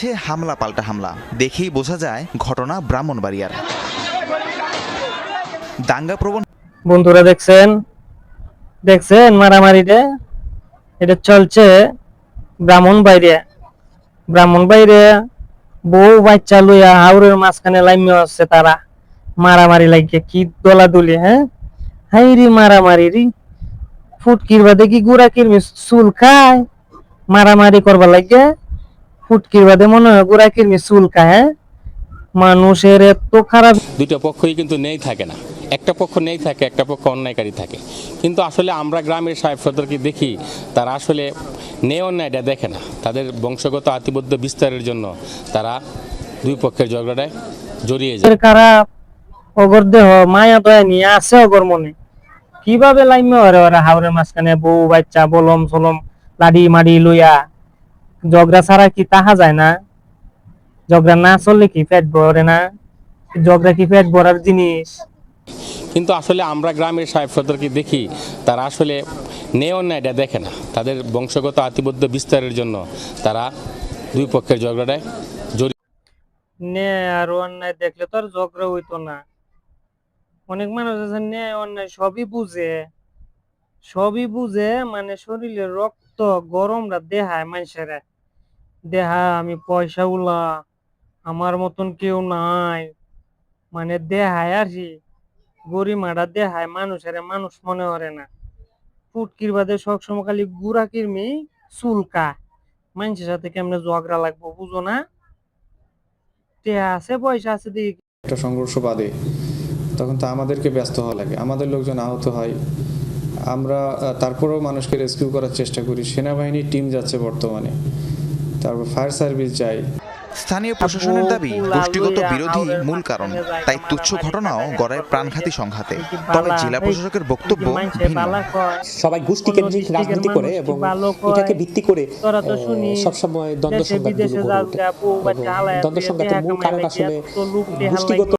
চলছে হামলা, পাল্টা হামলা। দেখেই বোঝা যায় ঘটনা ব্রাহ্মণবাড়িয়ার। দাঙ্গা প্রবণ বন্ধুরা দেখছেন? দেখছেন মারামারিটা এটা চলছে ব্রাহ্মণ বাইরে ব্রাহ্মণ বাইরে বউ বাচ্চা লইয়া হাওরের মাঝখানে লাইমে আছে তারা। মারামারি লাগিয়ে কি দোলাদুলি হ্যাঁ? হাই রে মারামারি রে। ফুটকির বাদে কি গুড়া কিরমি চুল খায়? মারামারি করবার লাগে ফুটকির বাদে মনে হয় গুড়া কিরমি চুল খায় হ্যাঁ মানুষের এত খারাপ দুইটা পক্ষই কিন্তু নেই থাকে না। একটা পক্ষ নেই থাকে একটা পক্ষ অন্যায়কারী থাকে। কিন্তু আসলে আমরা গ্রামের সাহেব সদরকে দেখি তারা আসলে নেই অন্যায়টা দেখে না। তাদের বংশগত আতিবদ্ধ বিস্তারের জন্য তারা দুই পক্ষের ঝগড়াটায় জড়িয়ে যায়। খারাপ অগর দেহ মায়া দয়া নিয়ে আছে অগর মনে? কীভাবে লাইমে ওরে ওরা হাওরের মাঝখানে বউ বাচ্চা বলম সলম লাডি মাডি লইয়া জগরা ছাড়া কি তাহা যায় না? জগরা না চললে কি পেট ভরে না? জগরা কি পেট ভরার জিনিস? কিন্তু আসলে আমরা গ্রামের সাহেব সদরকে দেখি তারা আসলে নেই অন্যায়টা দেখে না। তাদের বংশগত আতিবদ্ধ বিস্তারের জন্য তারা দুই পক্ষের ঝগড়াটায় জড়িয়ে ন্যায় আর অন্যায় দেখলে তো আর ঝগড়া হইতো না। অনেক মানুষ আছে ন্যায় অন্যায় সবই বুঝে। সবই বুঝে মানে শরীরে রক্ত গরমটা দেহায় মানুষের। দেহা, আমি পয়সা উলা আমার মতন কেউ নাই। মানে দেহায় কি গরিমাটা দেহায় মানুষের মানুষ মনে করে না। ফুটকির বাদে সবসময় খালি গুড়া কিরমি, চুলকা। মানুষের সাথে কেমনে ঝগড়া লাগবো বুঝো না? টেহা আছে, পয়সা আছে দিকে একটা সংঘর্ষ বাদে, তখন তো আমাদেরকে ব্যস্ত হওয়া লাগে। আমাদের লোকজন আহত হয়। আমরা তারপরেও মানুষকে রেস্কিউ করার চেষ্টা করি। সেনাবাহিনীর টিম যাচ্ছে বর্তমানে। তারপর ফায়ার সার্ভিস যাই। স্থানীয় প্রশাসনের দাবি গোষ্ঠীগত বিরোধী মূল কারণ তাই তুচ্ছ ঘটনাও গড়ায় প্রাণঘাতী সংঘাতে। তবে জেলা প্রশাসকের বক্তব্য ভিন্ন। সবাই গোষ্ঠী কেন্দ্রিক রাজনীতি করে এবং এটাকে ভিত্তি করে সবসময় দ্বন্দ্ব হালায় দ্বন্দ্ব সংঘাতের মূল কারণ আসলে গোষ্ঠীগত